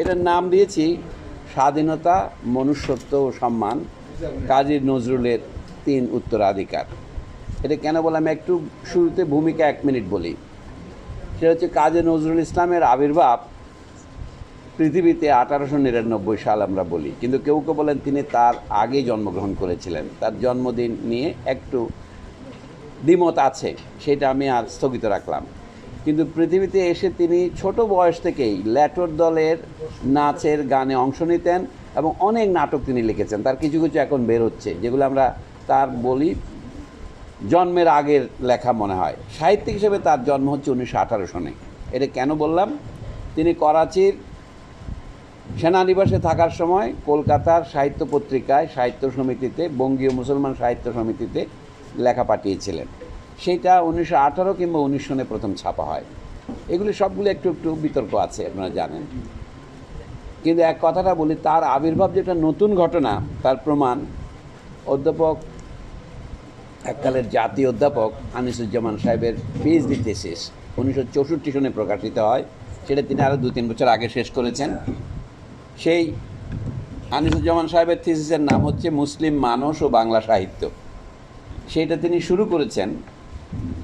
এটার নাম দিয়েছি স্বাধীনতা, মনুষ্যত্ব ও সম্মান, কাজী নজরুলের তিন উত্তরাধিকার। এটা কেন বললাম? একটু শুরুতে ভূমিকা এক মিনিট বলি। সেটা হচ্ছে কাজী নজরুল ইসলামের আবির্ভাব পৃথিবীতে আঠারোশো নিরানব্বই সাল আমরা বলি। কিন্তু কেউ কেউ বলেন তিনি তার আগে জন্মগ্রহণ করেছিলেন। তার জন্মদিন নিয়ে একটু দ্বিমত আছে, সেটা আমি আর স্থগিত রাখলাম। কিন্তু পৃথিবীতে এসে তিনি ছোট বয়স থেকেই ল্যাটোর দলের নাচের গানে অংশ নিতেন এবং অনেক নাটক তিনি লিখেছেন। তার কিছু কিছু এখন বের হচ্ছে, যেগুলো আমরা তার বলি জন্মের আগের লেখা মনে হয়। সাহিত্যিক হিসেবে তার জন্ম হচ্ছে উনিশশো আঠারো সনে। এটা কেন বললাম? তিনি করাচির সেনানিবাসে থাকার সময় কলকাতার সাহিত্য পত্রিকায় সাহিত্য সমিতিতে, বঙ্গীয় মুসলমান সাহিত্য সমিতিতে লেখা পাঠিয়েছিলেন। সেটা উনিশশো আঠারো কিংবা উনিশ সনে প্রথম ছাপা হয়। এগুলি সবগুলো একটু একটু বিতর্ক আছে, আপনারা জানেন। কিন্তু এক কথাটা বলি, তার আবির্ভাব যেটা নতুন ঘটনা, তার প্রমাণ অধ্যাপক, এককালের জাতীয় অধ্যাপক আনিসুজ্জামান সাহেবের পিএইচডি থেসিস উনিশশো চৌষট্টি সনে প্রকাশিত হয়। সেটা তিনি আরও দু তিন বছর আগে শেষ করেছেন। সেই আনিসুজ্জামান সাহেবের থিসিসের নাম হচ্ছে মুসলিম মানস ও বাংলা সাহিত্য। সেইটা তিনি শুরু করেছেন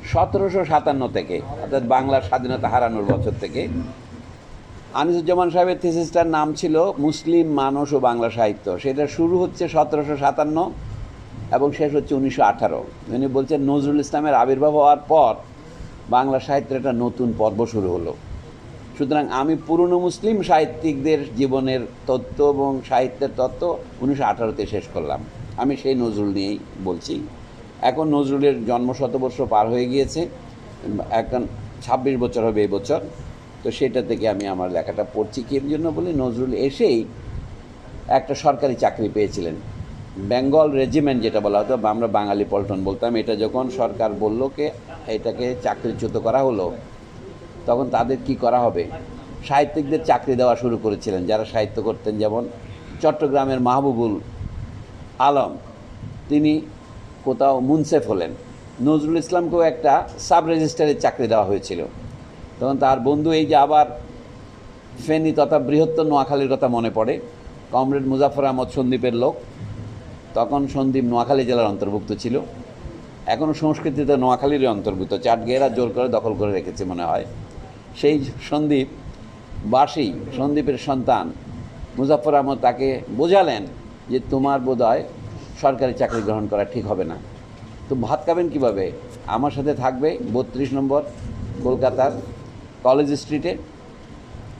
সতেরোশো সাতান্ন থেকে, অর্থাৎ বাংলার স্বাধীনতা হারানোর বছর থেকে, আনিসুজ্জামান সাহেবের থিসিসটার নাম ছিল মুসলিম মানুষ ও বাংলা সাহিত্য। সেটা শুরু হচ্ছে সতেরোশো সাতান্ন এবং শেষ হচ্ছে উনিশশো আঠারো। উনি বলছেন নজরুল ইসলামের আবির্ভাব হওয়ার পর বাংলা সাহিত্যের একটা নতুন পর্ব শুরু হলো। সুতরাং আমি পুরনো মুসলিম সাহিত্যিকদের জীবনের তত্ত্ব এবং সাহিত্যের তত্ত্ব উনিশশো আঠারোতে শেষ করলাম। আমি সেই নজরুল নিয়েই বলছি। এখন নজরুলের জন্ম শতবর্ষ পার হয়ে গিয়েছে এখন ছাব্বিশ বছর হবে এই বছর। তো সেটা থেকে আমি আমার লেখাটা পড়ছি কি জন্য বলি? নজরুল এসেই একটা সরকারি চাকরি পেয়েছিলেন। বেঙ্গল রেজিমেন্ট যেটা বলা হতো, আমরা বাঙালি পল্টন বলতাম, এটা যখন সরকার বলল কে এটাকে চাকরিচ্যুত করা হলো, তখন তাদের কি করা হবে? সাহিত্যিকদের চাকরি দেওয়া শুরু করেছিলেন, যারা সাহিত্য করতেন, যেমন চট্টগ্রামের মাহবুবুল আলম, তিনি কোথাও মুনসেফ হলেন। নজরুল ইসলামকেও একটা সাব রেজিস্ট্রারের চাকরি দেওয়া হয়েছিল। তখন তার বন্ধু এই যে আবার ফেনী তথা বৃহত্তর নোয়াখালীর কথা মনে পড়ে। কমরেড মুজাফর আহমদ সন্দীপের লোক। তখন সন্দীপ নোয়াখালী জেলার অন্তর্ভুক্ত ছিল। এখনও সংস্কৃতিতে নোয়াখালীরই অন্তর্ভুক্ত। চাটগেরা জোর করে দখল করে রেখেছে মনে হয়। সেই সন্দীপ বাসী, সন্দীপের সন্তান মুজাফর আহমদ তাকে বোঝালেন যে তোমার বোধহয় সরকারি চাকরি গ্রহণ করা ঠিক হবে না। তো ভাত খাবেন কীভাবে? আমার সাথে থাকবে বত্রিশ নম্বর কলকাতার কলেজ স্ট্রিটে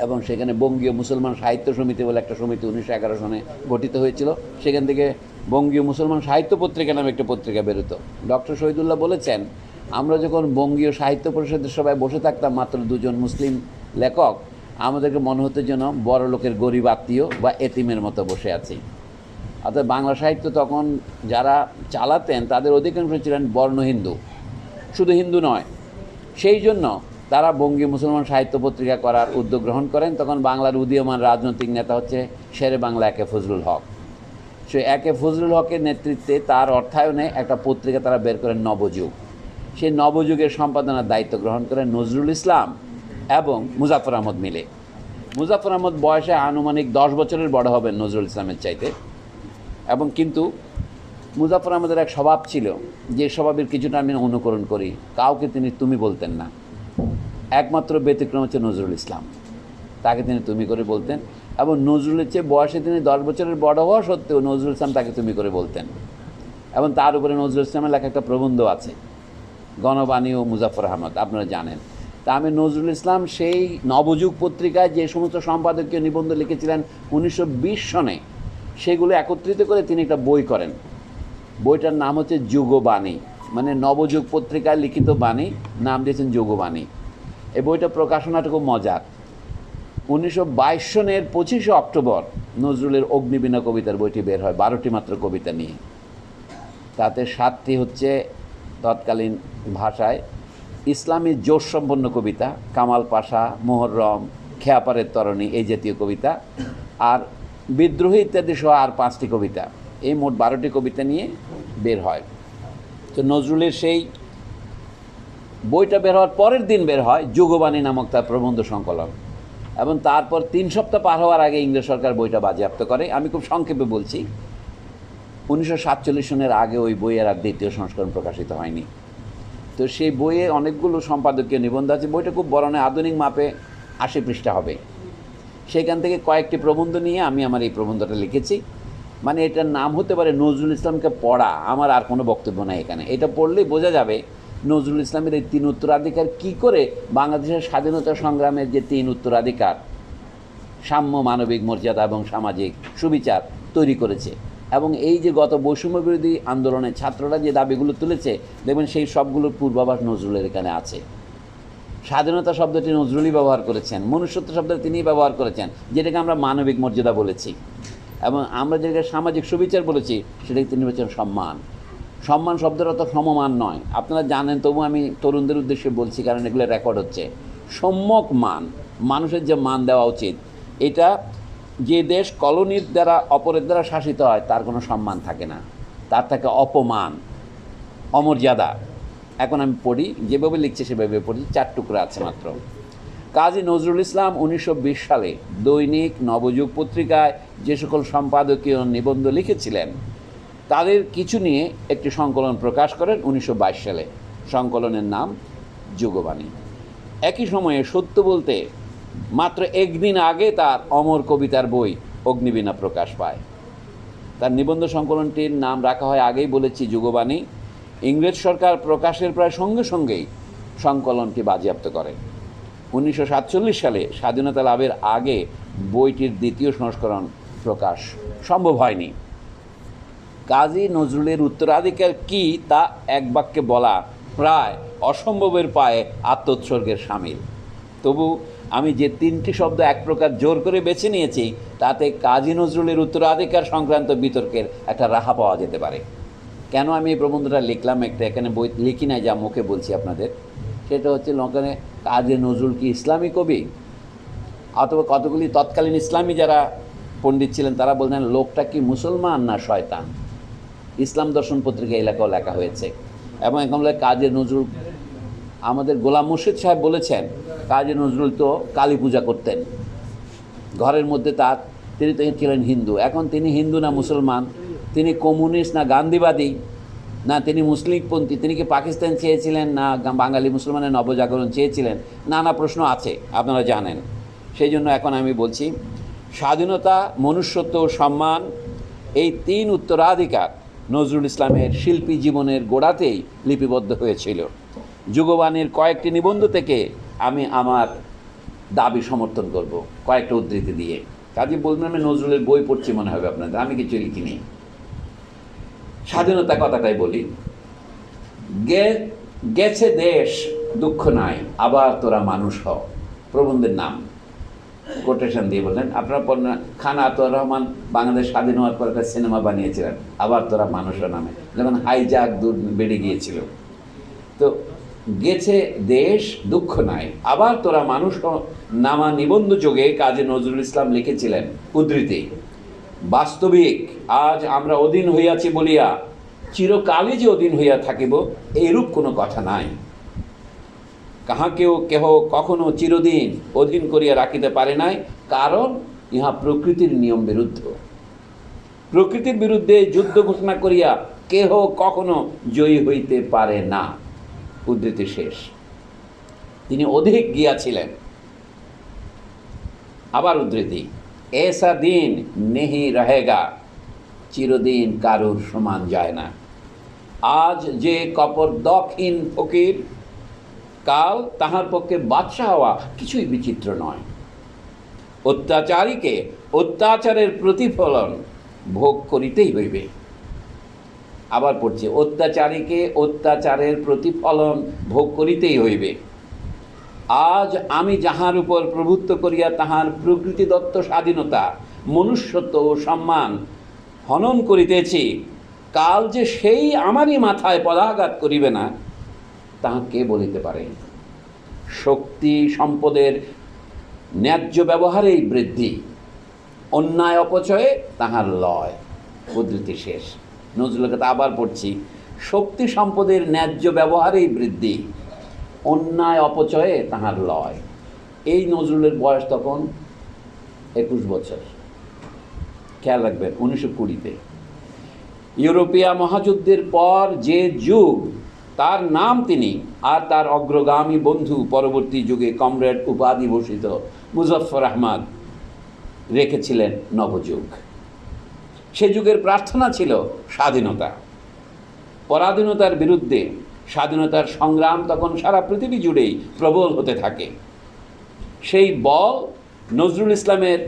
এবং সেখানে বঙ্গীয় মুসলমান সাহিত্য সমিতি বলে একটা সমিতি উনিশশো এগারো সনে গঠিত হয়েছিল। সেখান থেকে বঙ্গীয় মুসলমান সাহিত্য পত্রিকা নামে একটা পত্রিকা বেরোতো। ডক্টর শহীদুল্লাহ বলেছেন, আমরা যখন বঙ্গীয় সাহিত্য পরিষদের সবাই বসে থাকতাম মাত্র দুজন মুসলিম লেখক, আমাদেরকে মনে হতো যেন বড় লোকের গরিব আত্মীয় বা এতিমের মতো বসে আছি। অর্থাৎ বাংলা সাহিত্য তখন যারা চালাতেন, তাদের অধিকাংশ ছিলেন বর্ণ হিন্দু। শুধু হিন্দু নয়, সেই জন্য তারা বঙ্গীয় মুসলমান সাহিত্য পত্রিকা করার উদ্যোগ গ্রহণ করেন। তখন বাংলার উদীয়মান রাজনৈতিক নেতা হচ্ছে শেরে বাংলা একে ফজলুল হক। সে একে ফজলুল হকের নেতৃত্বে তার অর্থায়নে একটা পত্রিকা তারা বের করেন, নবযুগ। সেই নবযুগের সম্পাদনার দায়িত্ব গ্রহণ করেন নজরুল ইসলাম এবং মুজাফর আহমদ মিলে। মুজাফর আহমদ বয়সে আনুমানিক দশ বছরের বড় হবেন নজরুল ইসলামের চাইতে। এবং কিন্তু মুজাফর আহমদের এক স্বভাব ছিল যে স্বভাবের কিছুটা আমি অনুকরণ করি, কাউকে তিনি তুমি বলতেন না। একমাত্র ব্যতিক্রম হচ্ছে নজরুল ইসলাম। তাকে তিনি তুমি করে বলতেন এবং নজরুলের চেয়ে বয়সে তিনি দশ বছরের বড় হওয়া সত্ত্বেও নজরুল ইসলাম তাকে তুমি করে বলতেন। এবং তার উপরে নজরুল ইসলামের লেখা একটা প্রবন্ধ আছে, গণবাণী ও মুজাফর আহমদ, আপনারা জানেন। তা আমি নজরুল ইসলাম সেই নবযুগ পত্রিকায় যে সমস্ত সম্পাদকীয় নিবন্ধ লিখেছিলেন উনিশশো বিশ সনে সেগুলো একত্রিত করে তিনি একটা বই করেন। বইটার নাম হচ্ছে যুগবাণী। মানে নবযুগ পত্রিকায় লিখিত বাণী, নাম দিয়েছেন যুগবাণী। এই বইটা প্রকাশনাটা খুব মজার। উনিশশো বাইশ সনের পঁচিশে অক্টোবর নজরুলের অগ্নিবীণা কবিতার বইটি বের হয়, বারোটি মাত্র কবিতা নিয়ে। তাতে সাতটি হচ্ছে তৎকালীন ভাষায়। ইসলামী জোশসম্পন্ন কবিতা, কামাল পাশা, মোহররম, খেয়াপারের তরণী, এই জাতীয় কবিতা। আর বিদ্রোহী ইত্যাদি সহ আর পাঁচটি কবিতা। এই মোট বারোটি কবিতা নিয়ে বের হয়। তো নজরুলের সেই বইটা বের হওয়ার পরের দিন বের হয় যুগবাণী নামক তার প্রবন্ধ সংকলন। এবং তারপর তিন সপ্তাহ পার হওয়ার আগে ইংরেজ সরকার বইটা বাজেয়াপ্ত করে। আমি খুব সংক্ষেপে বলছি, উনিশশো সাতচল্লিশ সনের আগে ওই বইয়ের আর দ্বিতীয় সংস্করণ প্রকাশিত হয়নি। তো সেই বইয়ে অনেকগুলো সম্পাদকীয় নিবন্ধ আছে। বইটা খুব বড় আধুনিক মাপে আশি পৃষ্ঠা হবে। সেখান থেকে কয়েকটি প্রবন্ধ নিয়ে আমি আমার এই প্রবন্ধটা লিখেছি। মানে এটার নাম হতে পারে নজরুল ইসলামকে পড়া। আমার আর কোনো বক্তব্য নাই এখানে। এটা পড়লেই বোঝা যাবে নজরুল ইসলামের এই তিন উত্তরাধিকার কি করে বাংলাদেশের স্বাধীনতা সংগ্রামের যে তিন উত্তরাধিকার, সাম্য, মানবিক মর্যাদা এবং সামাজিক সুবিচার তৈরি করেছে এবং এই যে গত বৈষম্য বিরোধী আন্দোলনে ছাত্ররা যে দাবিগুলো তুলেছে, দেখবেন সেই সবগুলোর পূর্বাভাস নজরুলের এখানে আছে। স্বাধীনতা শব্দটি নজরুলই ব্যবহার করেছেন, মনুষ্যত্ব শব্দটি তিনিই ব্যবহার করেছেন, যেটাকে আমরা মানবিক মর্যাদা বলেছি। এবং আমরা যেটাকে সামাজিক সুবিচার বলেছি, সেটাকে তিনি বলেছেন সম্মান। সম্মান শব্দটা তো সমমান নয়। আপনারা জানেন তবু আমি তরুণদের উদ্দেশ্যে বলছি, কারণ এগুলো রেকর্ড হচ্ছে। সম্যক মান, মানুষের যে মান দেওয়া উচিত, এটা যে দেশ কলোনির দ্বারা, অপরের দ্বারা শাসিত হয়, তার কোনো সম্মান থাকে না। তার থাকে অপমান, অমর্যাদা। এখন আমি পড়ি, যেভাবে লিখছে সেভাবে পড়ি, চার টুকরা আছে মাত্র। কাজী নজরুল ইসলাম উনিশশো বিশ সালে দৈনিক নবযুগ পত্রিকায় যে সকল সম্পাদকীয় নিবন্ধ লিখেছিলেন, তাদের কিছু নিয়ে একটি সংকলন প্রকাশ করেন উনিশশো বাইশ সালে। সংকলনের নাম যুগবাণী। একই সময়ে সত্য বলতে মাত্র একদিন আগে তার অমর কবিতার বই অগ্নিবীণা প্রকাশ পায়। তার নিবন্ধ সংকলনটির নাম রাখা হয় আগেই বলেছি যুগবাণী। ইংরেজ সরকার প্রকাশের প্রায় সঙ্গে সঙ্গেই সংকলনটি বাজেয়াপ্ত করে। উনিশশো সাতচল্লিশ সালে স্বাধীনতা লাভের আগে বইটির দ্বিতীয় সংস্করণ প্রকাশ সম্ভব হয়নি। কাজী নজরুলের উত্তরাধিকার কি তা এক বাক্যে বলা প্রায় অসম্ভবের পায়ে আত্মোৎসর্গের সামিল। তবু আমি যে তিনটি শব্দ এক প্রকার জোর করে বেছে নিয়েছি, তাতে কাজী নজরুলের উত্তরাধিকার সংক্রান্ত বিতর্কের একটা রাহা পাওয়া যেতে পারে। কেন আমি এই প্রবন্ধটা লিখলাম? একটা এখানে বই লিখি নাই যা মুখে বলছি আপনাদের। সেটা হচ্ছে ওখানে কাজী নজরুল কি ইসলামী কবি? অথবা কতগুলি তৎকালীন ইসলামী যারা পণ্ডিত ছিলেন, তারা বলতেন, লোকটা কি মুসলমান না শয়তান? ইসলাম দর্শন পত্রিকা এলাকাও লেখা হয়েছে। এবং এখন কাজী নজরুল, আমাদের গোলাম মুর্শিদ সাহেব বলেছেন, কাজী নজরুল তো কালী পূজা করতেন। ঘরের মধ্যে তার, তিনি তো ছিলেন হিন্দু। এখন তিনি হিন্দু না মুসলমান? তিনি কমিউনিস্ট না গান্ধীবাদী, না তিনি মুসলিমপন্থী, তিনি কি পাকিস্তান চেয়েছিলেন, না বাঙালি মুসলমানের নবজাগরণ চেয়েছিলেন? নানা প্রশ্ন আছে, আপনারা জানেন। সেই জন্য এখন আমি বলছি, স্বাধীনতা, মনুষ্যত্ব, সম্মান, এই তিন উত্তরাধিকার নজরুল ইসলামের শিল্পী জীবনের গোড়াতেই লিপিবদ্ধ হয়েছিল। যুগবাণীর কয়েকটি নিবন্ধ থেকে আমি আমার দাবি সমর্থন করব, কয়েকটা উদ্ধৃতি দিয়ে। কাজে বলবেন আমি নজরুলের বই পড়ছি মনে হবে আপনাদের, আমি কিছু লিখিনি। স্বাধীনতা কথাটাই বলি। গেছে দেশ, দুঃখ নাই, আবার তোরা মানুষ হ। প্রবন্ধের নাম। কোটেশন দিয়ে বললেন, আপনার খান আতর রহমান বাংলাদেশ স্বাধীন হওয়ার পর একটা সিনেমা বানিয়েছিলেন, আবার তোরা মানুষ নামে। যখন হাইজাক দূর বেড়ে গিয়েছিল। তো, গেছে দেশ, দুঃখ নাই, আবার তোরা মানুষ নামা নিবন্ধ যোগে কাজী নজরুল ইসলাম লিখেছিলেন, উদ্ধৃতি। বাস্তবিক, আজ আমরা অধীন হইয়াছি বলিয়া, চিরকালই যে অধীন হইয়া থাকিব এরূপ কোনো কথা নাই। কাহাকেও কেহ কখনো চিরদিন অধীন করিয়া রাখিতে পারে নাই, কারণ ইহা প্রকৃতির নিয়ম বিরুদ্ধ। প্রকৃতির বিরুদ্ধে যুদ্ধ ঘোষণা করিয়া কেহ কখনো জয়ী হইতে পারে না। উদ্ধৃতি শেষ। তিনি অধিক গিয়াছিলেন। আবার উদ্ধৃতি। এসা দিন নেহি রহেগা চিরদিন কারুর সমান যায় না আজ যে কপর দক্ষিণ ফকির কাল তাহার পক্ষে বাদশাহ হওয়া কিছুই বিচিত্র নয় অত্যাচারীকে অত্যাচারের প্রতিফলন ভোগ করিতেই হইবে আবার পড়ছে অত্যাচারীকে অত্যাচারের প্রতিফলন ভোগ করিতেই হইবে আজ আমি যাহার উপর প্রভুত্ব করিয়া তাহার প্রকৃতি দত্ত স্বাধীনতা, মনুষ্যত্ব ও সম্মান হনন করিতেছি, কাল যে সেই আমারই মাথায় পদাঘাত করিবে না তাহা কে বলিতে পারে? শক্তি সম্পদের ন্যায্য ব্যবহারেই বৃদ্ধি, অন্যায় অপচয়ে তাহার লয়। উদ্ধৃতি শেষ। নজরুলকে কথা আবার পড়ছি। শক্তি সম্পদের ন্যায্য ব্যবহারেই বৃদ্ধি অন্যায় অপচয়ে তাহার লয়। এই নজরুলের বয়স তখন একুশ বছর। খেয়াল রাখবেন, উনিশশো কুড়িতে। ইউরোপিয়া মহাযুদ্ধের পর যে যুগ, তার নাম তিনি আর তার অগ্রগামী বন্ধু পরবর্তী যুগে কমরেড উপাধি ভূষিত মুজফর আহমদ রেখেছিলেন নবযুগ। সে যুগের প্রার্থনা ছিল স্বাধীনতা। পরাধীনতার বিরুদ্ধে স্বাধীনতার সংগ্রাম তখন সারা পৃথিবী জুড়েই প্রবল হতে থাকে। সেই বল নজরুল ইসলামের,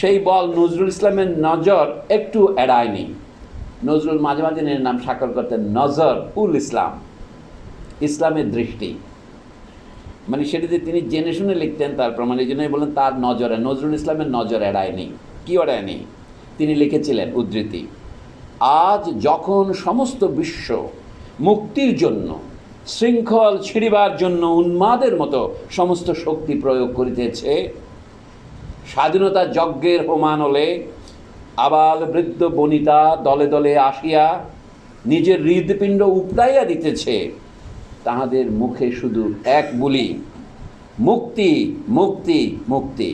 সেই বল নজরুল ইসলামের নজর একটু এড়ায়নি। নজরুল মাঝে মাঝে এর নাম স্বাক্ষর করতেন, নজর উল ইসলাম, ইসলামের দৃষ্টি। মানে সেটিতে তিনি জেনে শুনে লিখতেন তার প্রমাণ, এই জন্যই বলেন তার নজরে, নজরুল ইসলামের নজর এড়ায়নি। কি এড়ায়নি? তিনি লিখেছিলেন উদ্ধৃতি, আজ যখন সমস্ত বিশ্ব মুক্তির জন্য, শৃঙ্খল ছিঁড়িবার জন্য উন্মাদের মতো সমস্ত শক্তি প্রয়োগ করিতেছে। স্বাধীনতা যজ্ঞের হোমানলে আবাল বৃদ্ধ বনিতা দলে দলে আসিয়া নিজের হৃদপিণ্ড উপড়াইয়া দিতেছে। তাহাদের মুখে শুধু এক বুলি, মুক্তি মুক্তি মুক্তি।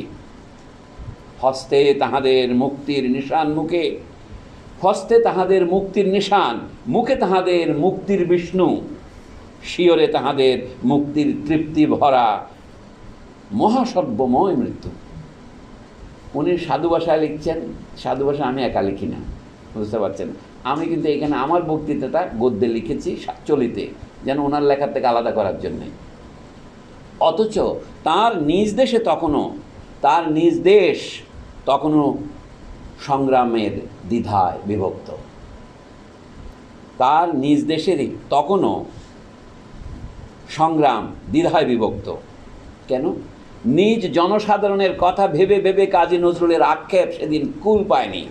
হস্তে তাহাদের মুক্তির নিশান মুখে হস্তে তাহাদের মুক্তির নিশান, মুখে তাহাদের মুক্তির বিষ্ণু, শিয়রে তাহাদের মুক্তির তৃপ্তি ভরা মহাসর্বময় মৃত্যু। উনি সাধু ভাষায় লিখছেন, সাধু ভাষা আমি একা লিখি না, বুঝতে পারছেন? আমি কিন্তু এখানে আমার বক্তৃতাটা গদ্যে লিখেছি চলিতে, যেন ওনার লেখার থেকে আলাদা করার জন্যে। অথচ তার নিজ দেশে তখনও, তার নিজ দেশ তখনও সংগ্রামের দ্বিধায় বিভক্ত। তার নিজ দেশেরই তখনও সংগ্রাম দ্বিধায় বিভক্ত। কেন? নিজ জনসাধারণের কথা ভেবে ভেবে কাজী নজরুলের আক্ষেপ সেদিন কুল পায়নি।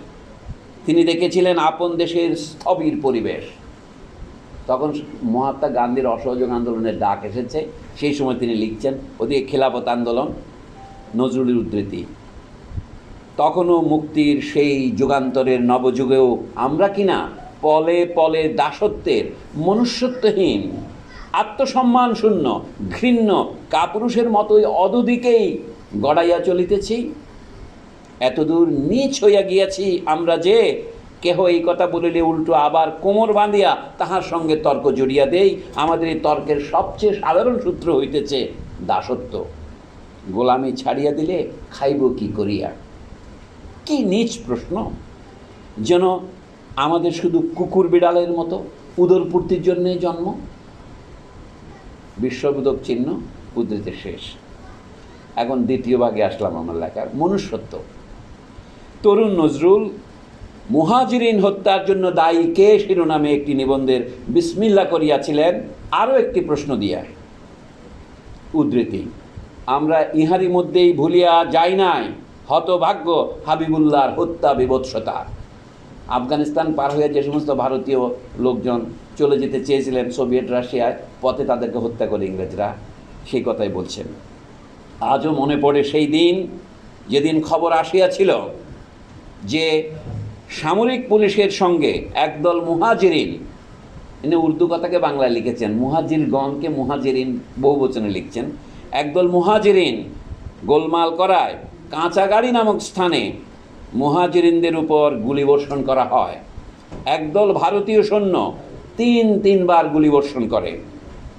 তিনি দেখেছিলেন আপন দেশের স্থবির পরিবেশ। তখন মহাত্মা গান্ধীর অসহযোগ আন্দোলনের ডাক এসেছে। সেই সময় তিনি লিখছেন, ওদিকে খেলাফত আন্দোলন, নজরুলের উদ্ধৃতি। তখনও মুক্তির সেই যুগান্তরের নবযুগেও আমরা কিনা পলে পলে দাসত্বের মনুষ্যত্বহীন, আত্মসম্মান শূন্য, ঘৃণ্য কাপুরুষের মতোই অদুদিকেই গড়াইয়া চলিতেছি? এতদূর নিচ হইয়া গিয়াছি আমরা যে, কেহ এই কথা বলিলে উল্টো আবার কোমর বাঁধিয়া তাহার সঙ্গে তর্ক জড়িয়া দেই, আমাদের এই তর্কের সবচেয়ে সাধারণ সূত্র হইতেছে দাসত্ব। গোলামি ছাড়িয়া দিলে খাইব কি করিয়া? কি নিচ প্রশ্ন? যেন আমাদের শুধু কুকুর বিড়ালের মতো উদরপূর্তির জন্যে জন্ম? বিশ্ববোধক চিহ্ন উদ্ধৃতি শেষ। এখন দ্বিতীয় ভাগে আসলাম আমার লেখার। মনুষ্যত্ব। তরুণ নজরুল, মুহাজিরিন হত্যার জন্য দায়ী কে শিরোনামে একটি নিবন্ধের বিসমিল্লা করিয়াছিলেন? আরও একটি প্রশ্ন দিয়া। উদ্ধৃতি। আমরা ইহারি মধ্যেই ভুলিয়া যাই নাই। হতভাগ্য হাবিবুল্লাহর হত্যা বিভৎসতা আফগানিস্তান পার হয়ে যে সমস্ত ভারতীয় লোকজন চলে যেতে চেয়েছিলেন সোভিয়েত রাশিয়ায়, পথে তাদেরকে হত্যা করে ইংরেজরা সেই কথাই বলছেন। আজও মনে পড়ে সেই দিন, যেদিন খবর আসিয়াছিল যে সামরিক পুলিশের সঙ্গে একদল মুহাজিরিন এনে উর্দু কথাকে বাংলায় লিখেছেন, মুহাজিরগণকে মুহাজিরিন বহুবচনে লিখছেন, একদল মুহাজিরিন গোলমাল করায় কাঁচাগাড়ি নামক স্থানে মুহাজিরিনদের উপর গুলিবর্ষণ করা হয়। একদল ভারতীয় সৈন্য তিন তিনবার গুলিবর্ষণ করে।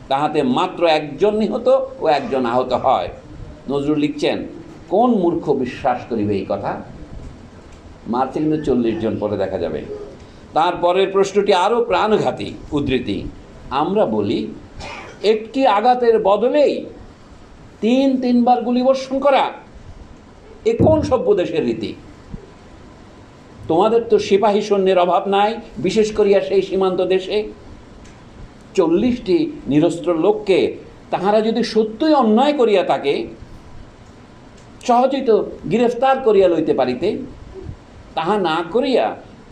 তাহাতে মাত্র একজন নিহত ও একজন আহত হয়। নজরুল লিখছেন, কোন মূর্খ বিশ্বাস করিবে এই কথা? মারছে কিন্তু চল্লিশ জন পরে দেখা যাবে। তারপরের প্রশ্নটি আরও প্রাণঘাতী, উদ্ধৃতি। আমরা বলি, একটি আঘাতের বদলেই তিন তিনবার গুলিবর্ষণ করা এ কোন সভ্য দেশের রীতি? তোমাদের তো সিপাহী সৈন্যের অভাব নাই, বিশেষ করিয়া সেই সীমান্ত দেশে। চল্লিশটি নিরস্ত্র লোককে তাহারা যদি সত্যই অন্যায় করিয়া থাকে, সহজেই তো গ্রেফতার করিয়া লইতে পারিতে। তাহা না করিয়া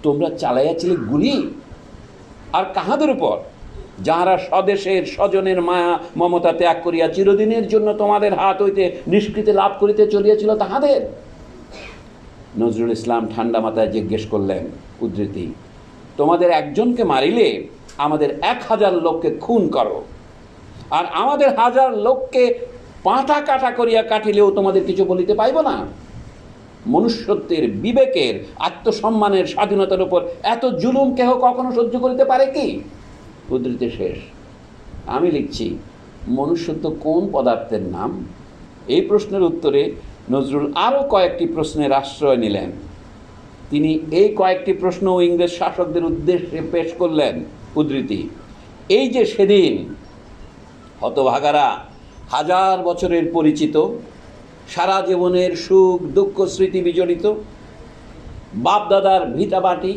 তোমরা চালাইয়াছিলে গুলি। আর কাহাদের উপর? যাহারা স্বদেশের স্বজনের মায়া, মমতা ত্যাগ করিয়া চিরদিনের জন্য তোমাদের হাত হইতে নিষ্কৃতি লাভ করিতে চলিয়াছিল তাহাদের। নজরুল ইসলাম ঠান্ডা মাথায় জিজ্ঞেস করলেন, উদ্ধৃতি, তোমাদের একজনকে মারিলে আমাদের এক হাজার লোককে খুন করো, আর আমাদের হাজার লোককে পাঁটা কাটা করিয়া কাটিলেও তোমাদের কিছু বলিতে পাইব না? মনুষ্যত্বের বিবেকের, আত্মসম্মানের, স্বাধীনতার উপর এত জুলুম কেহ কখনো সহ্য করিতে পারে কি? উদ্ধৃতি শেষ। আমি লিখছি, মনুষ্যত্ব কোন পদার্থের নাম? এই প্রশ্নের উত্তরে নজরুল আরও কয়েকটি প্রশ্নের আশ্রয় নিলেন। তিনি এই কয়েকটি প্রশ্ন ইংরেজ শাসকদের উদ্দেশ্যে পেশ করলেন। উদ্ধৃতি, এই যে সেদিন হতভাগারা হাজার বছরের পরিচিত, সারা জীবনের সুখ দুঃখ স্মৃতি বিজড়িত, বাপদাদার ভিটাবাটি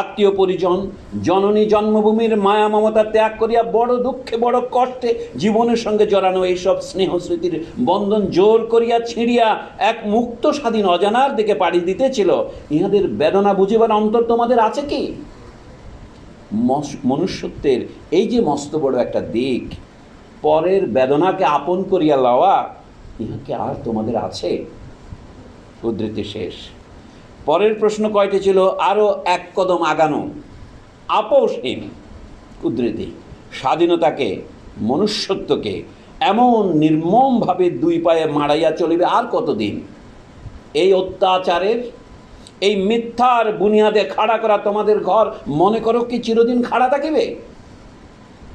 আত্মীয় পরিজন, জননী জন্মভূমির মায়া মমতা ত্যাগ করিয়া বড় দুঃখে, বড় কষ্টে জীবনের সঙ্গে জড়ানো এইসব স্নেহ স্মৃতির বন্ধন জোর করিয়া ছিঁড়িয়া এক মুক্ত স্বাধীন অজানার দিকে পাড়ি দিতেছিল। ইহাদের বেদনা বুঝিবার অন্তর তোমাদের আছে কি? মনুষ্যত্বের এই যে মস্ত বড় একটা দিক, পরের বেদনাকে আপন করিয়া লওয়া, ইহাকে আর তোমাদের আছে? উদ্ধৃতি শেষ। পরের প্রশ্ন কয়টি ছিল? আরও এক কদম আগানো। আপোষহীন উদ্ধৃতি স্বাধীনতাকে, মনুষ্যত্বকে এমন নির্মমভাবে দুই পায়ে মারাইয়া চলিবে আর কতদিন? এই অত্যাচারের, এই মিথ্যার বুনিয়াদে খাড়া করা তোমাদের ঘর, মনে করো কি চিরদিন খাড়া থাকিবে?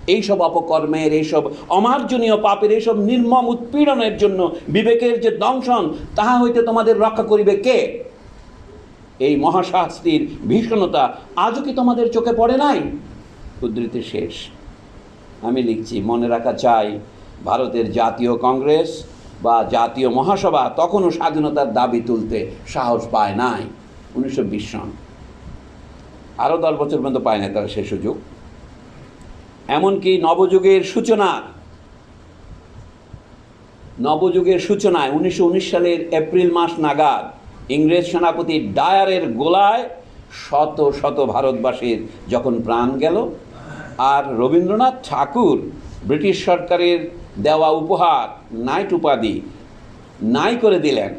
এইসব অপকর্মের, এইসব অমার্জনীয় পাপের, এইসব নির্মম উৎপীড়নের জন্য বিবেকের যে দংশন, তাহা হইতে তোমাদের রক্ষা করিবে কে? এই মহাশাস্ত্রীর ভীষণতা আজও কি তোমাদের চোখে পড়ে নাই? উদ্ধৃতি শেষ। আমি লিখছি, মনে রাখা চাই, ভারতের জাতীয় কংগ্রেস বা জাতীয় মহাসভা তখনও স্বাধীনতার দাবি তুলতে সাহস পায় নাই। উনিশশো বিশ সন। আরও দশ বছর পর্যন্ত পায় না তারা সে সুযোগ। এমনকি নবযুগের সূচনা, নবযুগের সূচনায় উনিশশো উনিশ সালের এপ্রিল মাস নাগাদ ইংরেজ সেনাপতি ডায়ারের গোলায় শত শত ভারতবাসীর যখন প্রাণ গেল, আর রবীন্দ্রনাথ ঠাকুর ব্রিটিশ সরকারের দেওয়া উপহার, নাইট উপাধি, নাই করে দিলেন।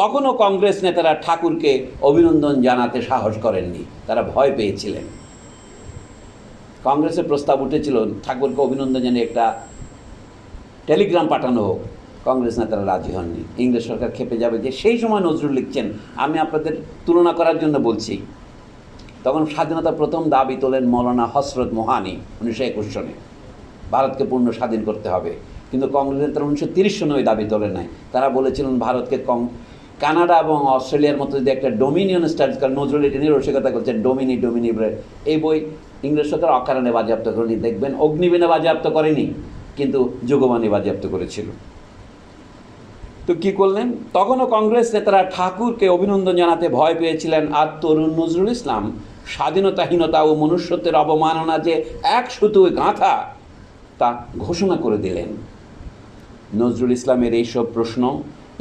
তখনও কংগ্রেস নেতারা ঠাকুরকে অভিনন্দন জানাতে সাহস করেননি, তারা ভয় পেয়েছিলেন। কংগ্রেসের প্রস্তাব উঠেছিল, ঠাকুরকে অভিনন্দন জানিয়ে একটা টেলিগ্রাম পাঠানো হোক। কংগ্রেস নেতারা রাজি হননি। ইংরেজ সরকার খেপে যাবে যে সেই সময় নজরুল লিখছেন, আমি আপনাদের তুলনা করার জন্য বলছি। তখন স্বাধীনতার প্রথম দাবি তোলেন মৌলানা হসরত মোহানি উনিশশো একুশ সনে। ভারতকে পূর্ণ স্বাধীন করতে হবে। কিন্তু কংগ্রেস নেতারা উনিশশো তিরিশ সনে ওই দাবি তোলেন নাই। তারা বলেছিলেন ভারতকে কং, কানাডা এবং অস্ট্রেলিয়ার মতো যদি একটা ডোমিনিয়ন স্টাডিজ করে নজরুল এটি নিয়ে রসিকতা করছেন, ডোমিনি ডোমিনি। এই বই ইংরেজ সরকার অকারণে বাজেয়াপ্ত করেনি। দেখবেন অগ্নিবীণে বাজেয়াপ্ত করেনি, কিন্তু যুগবাণী বাজেয়াপ্ত করেছিল। তো কি করলেন? তখনও কংগ্রেস নেতারা ঠাকুরকে অভিনন্দন জানাতে ভয় পেয়েছিলেন। আর তরুণ নজরুল ইসলাম, স্বাধীনতাহীনতা ও মনুষ্যত্বের অবমাননা যে এক সুতোয় গাঁথা, তা ঘোষণা করে দিলেন। নজরুল ইসলামের এইসব প্রশ্ন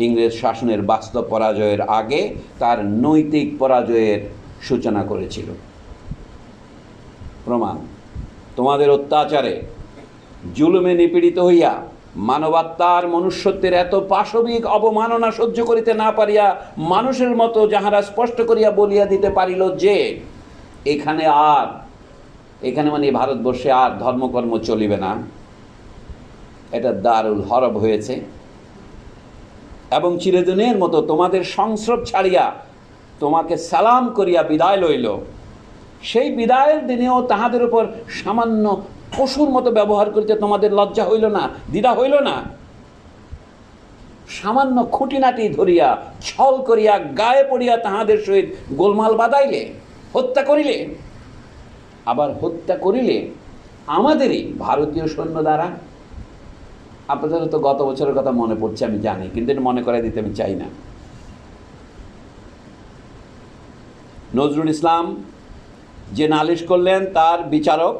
ইংরেজ শাসনের বাস্তব পরাজয়ের আগে তার নৈতিক পরাজয়ের সূচনা করেছিল। প্রমাণ, তোমাদের অত্যাচারে জুলুমে নিপীড়িত হইয়া মানবাত্মার মনুষ্যত্বের এত পাশবিক অবমাননা সহ্য করিতে না পারিয়া মানুষের মতো যাহারা স্পষ্ট করিয়া বলিয়া দিতে পারিল যে, এখানে আর, এখানে মানে ভারতবর্ষে আর ধর্মকর্ম চলিবে না। এটা দারুল হরব হয়েছে। এবং চিরদিনের মতো তোমাদের সংস্রব ছাড়িয়া তোমাকে সালাম করিয়া বিদায় লইল। সেই বিদায়ের দিনেও তাহাদের উপর সামান্য পশুর মতো ব্যবহার করিতে তোমাদের লজ্জা হইল না, দ্বিধা হইল না? সামান্য খুঁটিনাটি ধরিয়া, ছল করিয়া, গায়ে পড়িয়া তাহাদের সহিত গোলমাল বাদাইলে হত্যা করিলে? আবার হত্যা করিলে আমাদেরই ভারতীয় সৈন্য দ্বারা? আপনাদের তো গত বছরের কথা মনে পড়ছে, আমি জানি, কিন্তু এটা মনে করাই দিতে আমি চাই না। নজরুল ইসলাম যে নালিশ করলেন, তার বিচারক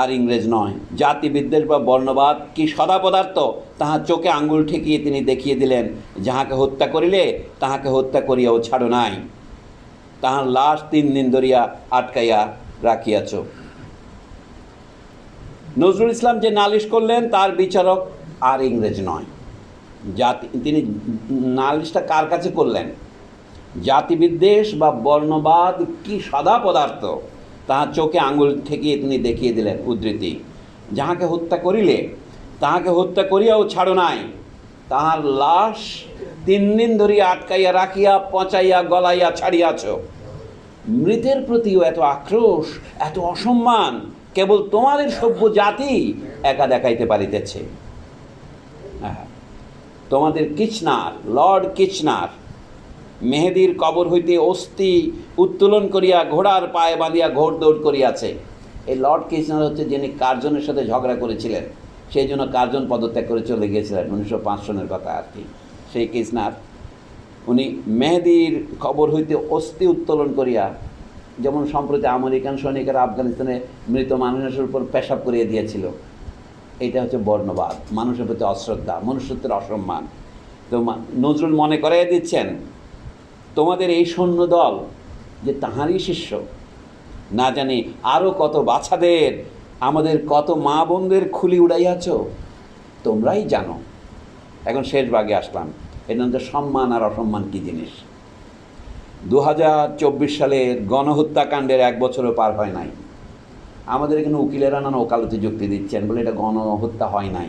আর ইংরেজ নয়। জাতি বিদ্বেষ বা বর্ণবাদ কি সদা পদার্থ? তাহা চোখে আঙ্গুল ঠেকিয়ে তিনি দেখিয়ে দিলেন, যাহাকে হত্যা করিলে, তাহাকে হত্যা করিয়াও ছাড়ো নাই। তাহার লাশ তিন দিন ধরিয়া আটকাইয়া রাখিয়াছ। নজরুল ইসলাম যে নালিশ করলেন, তার বিচারক আর ইংরেজ নয়। জাতি, তিনি নালিশটা কার কাছে করলেন? জাতিবিদ্বেষ বা বর্ণবাদ কি সদা পদার্থ? তাহা চোখে আঙুল ঠেকিয়ে তিনি দেখিয়ে দিলেন, উদ্ধৃতি, যাহাকে হত্যা করিলে, তাহাকে হত্যা করিয়াও ছাড়ো নাই তাহার লাশ তিন দিন ধরিয়া আটকাইয়া রাখিয়া, পচাইয়া, গলাইয়া ছাড়িয়াছ মৃতের প্রতিও এত আক্রোশ, এত অসম্মান, কেবল তোমাদের সভ্য জাতি একা দেখাইতে পারিতেছে আহা। তোমাদের কিচনার লর্ড কিচনার মেহেদির কবর হইতে অস্থি উত্তোলন করিয়া ঘোড়ার পায়ে বাঁধিয়া ঘোর দৌড় করিয়াছে। এই লর্ড কৃষ্ণার হচ্ছে যিনি কার্জনের সাথে ঝগড়া করেছিলেন, সেই জন্য কার্জন পদত্যাগ করে চলে গিয়েছিলেন, উনিশশো পাঁচ সনের কথা আর কি। সেই কৃষ্ণার উনি মেহেদির খবর হইতে অস্থি উত্তোলন করিয়া, যেমন সম্প্রতি আমেরিকান সৈনিকেরা আফগানিস্তানে মৃত মানুষের উপর পেশাব করিয়ে দিয়েছিল। এটা হচ্ছে বর্ণবাদ, মানুষের প্রতি অশ্রদ্ধা, মনুষ্যত্বের অসম্মান। তো নজরুল মনে করাই দিচ্ছেন তোমাদের এই সৈন্য দল যে তাহারই শিষ্য, না জানি আরও কত বাচ্চাদের আমাদের কত মা বোনদের খুলি উড়াইয়াছ, তোমরাই জানো। এখন শেষ ভাগে আসলাম। এর মধ্যে সম্মান আর অসম্মান কী জিনিস? দু হাজার চব্বিশ সালের গণহত্যাকাণ্ডের এক বছরও পার হয় নাই। আমাদের এখানে উকিলেরা নানা ওকালতি যুক্তি দিচ্ছেন বলে এটা গণহত্যা হয় নাই।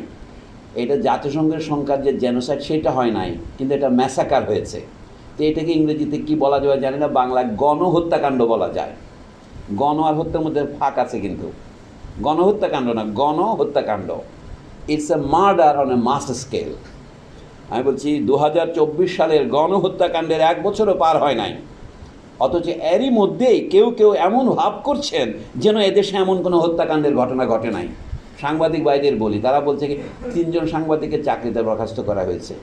এটা জাতিসংঘের সংখ্যার যে জেনোসাইড সেটা হয় নাই, কিন্তু এটা ম্যাসাকার হয়েছে। তো এটাকে ইংরেজিতে কি বলা যায় জানি না, বাংলায় গণহত্যাকাণ্ড বলা যায়। গণ আর হত্যার মধ্যে ফাঁক আছে কিন্তু। গণহত্যাকাণ্ড না, গণহত্যাকাণ্ড। It's a murder on a mass scale আমি বলছি দু হাজার চব্বিশ সালের গণহত্যাকাণ্ডের এক বছরও পার হয় নাই। অথচ এরই মধ্যেই কেউ কেউ এমন ভাব করছেন যেন এদেশে এমন কোনো হত্যাকাণ্ডের ঘটনা ঘটে নাই। সাংবাদিক ভাইদের বলি, তারা বলছে কি, তিনজন সাংবাদিকের চাকরিতে বরখাস্ত করা হয়েছে।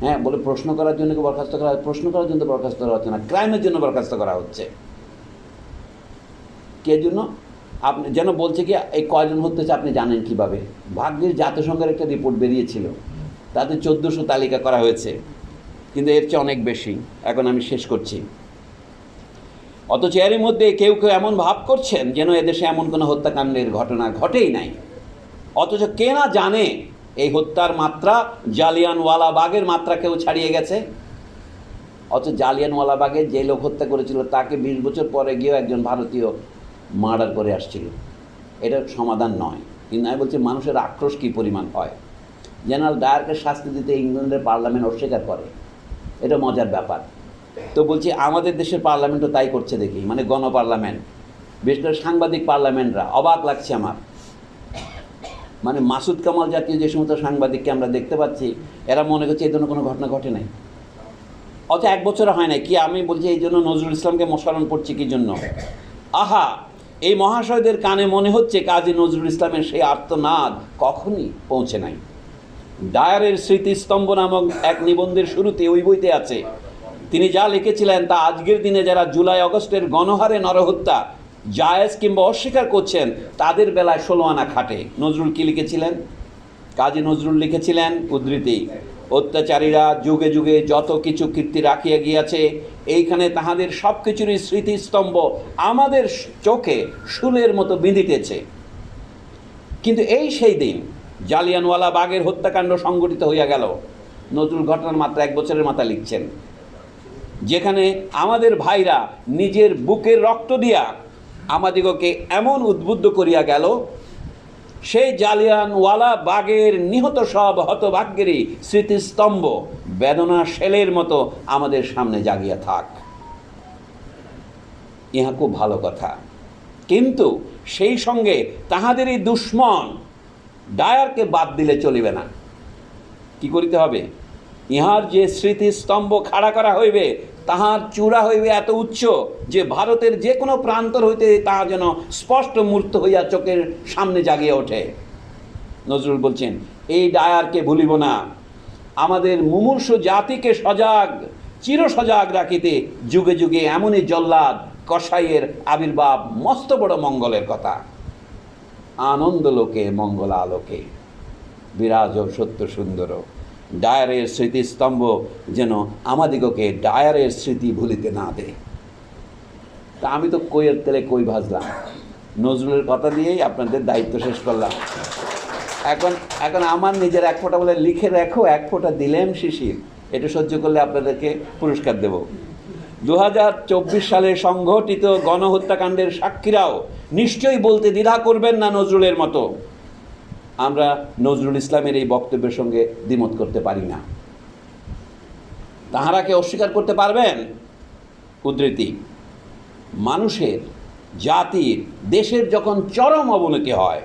হ্যাঁ বলে প্রশ্ন করার জন্য বরখাস্ত করা? প্রশ্ন করার জন্য বরখাস্ত করা হচ্ছে না। ক্রাইমের জন্য বরখাস্ত করা হচ্ছে। কে জন্য? আপনি যেন বলছে কি, এই কয়জন হতেছে আপনি জানেন কীভাবে? ভাগ্যের জাতিসংঘের একটা রিপোর্ট বেরিয়েছিল। তাতে চোদ্দোশো তালিকা করা হয়েছে। কিন্তু এর চেয়ে অনেক বেশি। এখন আমি শেষ করছি। অথচ এরই মধ্যে কেউ কেউ এমন ভাব করছেন যেন এদেশে এমন কোনো হত্যাকাণ্ডের ঘটনা ঘটেই নাই। অথচ কে না জানে এই হত্যার মাত্রা জালিয়ানওয়ালা বাগের মাত্রা কেউ ছাড়িয়ে গেছে। অথচ জালিয়ানওয়ালা বাগে যে লোক হত্যা করেছিল, তাকে বিশ বছর পরে গিয়েও একজন ভারতীয় মার্ডার করে আসছিল। এটার সমাধান নয়। কিন্তু আমি বলছি, মানুষের আক্রোশ কী পরিমাণ হয়? জেনারেল ডায়ারকে শাস্তি দিতে ইংল্যান্ডের পার্লামেন্ট অস্বীকার করে। এটা মজার ব্যাপার। তো বলছি, আমাদের দেশের পার্লামেন্টও তাই করছে দেখি। মানে গণ পার্লামেন্ট বিশেষ করে সাংবাদিক পার্লামেন্টরা, অবাক লাগছে আমার। মানে মাসুদ কামাল জাতীয় যে সমস্ত সাংবাদিককে আমরা দেখতে পাচ্ছি, এরা মনে করছে এই জন্য কোনো ঘটনা ঘটে নাই। অত এক বছর হয় নাই। কি আমি বলছি এই জন্য নজরুল ইসলামকে মশারণ করছি কি জন্য? আহা, এই মহাশয়দের কানে মনে হচ্ছে কাজী নজরুল ইসলামের সেই আর্তনাদ কখনই পৌঁছে নাই। ডায়ারের স্মৃতিস্তম্ভ নামক এক নিবন্ধের শুরুতে ওই বইতে আছে, তিনি যা লিখেছিলেন তা আজকের দিনে যারা জুলাই, অগস্টের গণহারে নরহত্যা জায়েজ কিংবা অস্বীকার করছেন, তাদের বেলায় ষোলো আনা খাটে। নজরুল কি লিখেছিলেন? কাজী নজরুল লিখেছিলেন, উদ্ধৃতি, অত্যাচারীরা যুগে যুগে যত কিছু কীর্তি রাখিয়া গিয়াছে, এইখানে তাহাদের সব কিছুরই স্মৃতিস্তম্ভ আমাদের চোখে শুলের মতো বিঁধিতেছে। কিন্তু এই সেই দিন জালিয়ানওয়ালা বাগের হত্যাকাণ্ড সংঘটিত হইয়া গেল। নজরুল ঘটনার মাত্র এক বছরের মাথা লিখছেন। যেখানে আমাদের ভাইরা নিজের বুকের রক্ত দিয়া আমাদিগকে এমন উদ্বুদ্ধ করিয়া গেল সেই জালিয়ানওয়ালা বাগের নিহত সব হতভাগ্যেরই স্মৃতিস্তম্ভ। বেদনা শেলের মতো আমাদের সামনে জাগিয়া থাক। ইহা খুব ভালো কথা। কিন্তু সেই সঙ্গে তাহাদেরই দুশ্মন ডায়ারকে বাদ দিলে চলিবে না। কি করিতে হবে? ইহার যে স্মৃতিস্তম্ভ খাড়া করা হইবে তাহার চূড়া হইবে এত উচ্চ যে ভারতের যে কোনো প্রান্তর হইতে তাহা যেন স্পষ্ট মূর্ত হইয়া চোখের সামনে জাগিয়ে ওঠে। নজরুল বলছেন, এই ডায়ারকে ভুলিব না। আমাদের মুমূর্ষ জাতিকে সজাগ চির সজাগ রাখিতে যুগে যুগে এমনই জল্লাদ, কসাইয়ের আবির্ভাব মস্ত বড় মঙ্গলের কথা। আনন্দ লোকে মঙ্গল আলোকে বিরাজ সত্য সুন্দর। ডায়ারের স্মৃতিস্তম্ভ যেন আমাদিগকে ডায়ারের স্মৃতি ভুলিতে না দেয়। তা আমি তো কইয়ের তেলে কই ভাজলাম। নজরুলের কথা দিয়েই আপনাদের দায়িত্ব শেষ করলাম। এখন এখন আমার নিজের এক ফোঁটা বলে লিখে রাখো, এক ফোঁটা দিলেম শিশির। এটা সহ্য করলে আপনাদেরকে পুরস্কার দেব। দু হাজার চব্বিশ সালে সংঘটিত গণহত্যাকাণ্ডের সাক্ষীরাও নিশ্চয়ই বলতে দ্বিধা করবেন না নজরুলের মতো। আমরা নজরুল ইসলামের এই বক্তব্যের সঙ্গে দ্বিমত করতে পারি না। তাহারাকে অস্বীকার করতে পারবেন? উদ্ধৃতি মানুষের, জাতির, দেশের যখন চরম অবনতি হয়,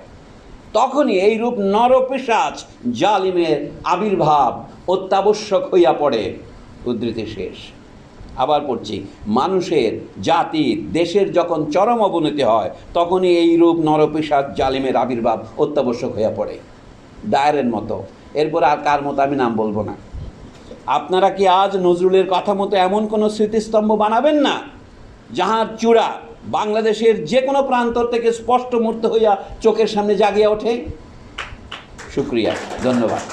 তখনই এই রূপ নরপিসাচ জালিমের আবির্ভাব অত্যাবশ্যক হইয়া পড়ে। উদ্ধৃতি শেষ। আবার পড়ছি, মানুষের জাতির দেশের যখন চরম অবনতি হয়, তখনই এই রূপ নরপিসাচ জালিমের আবির্ভাব অত্যাবশ্যক হইয়া পড়ে। ডায়ের মতো। এরপর আর কার মতো আমি নাম বলব না। আপনারা কি আজ নজরুলের কথা মতো এমন কোনো স্মৃতিস্তম্ভ বানাবেন না, যাহার চূড়া বাংলাদেশের যে কোনো প্রান্তর থেকে স্পষ্ট মূর্ত হইয়া চোখের সামনে জাগিয়া ওঠে? শুক্রিয়া। ধন্যবাদ।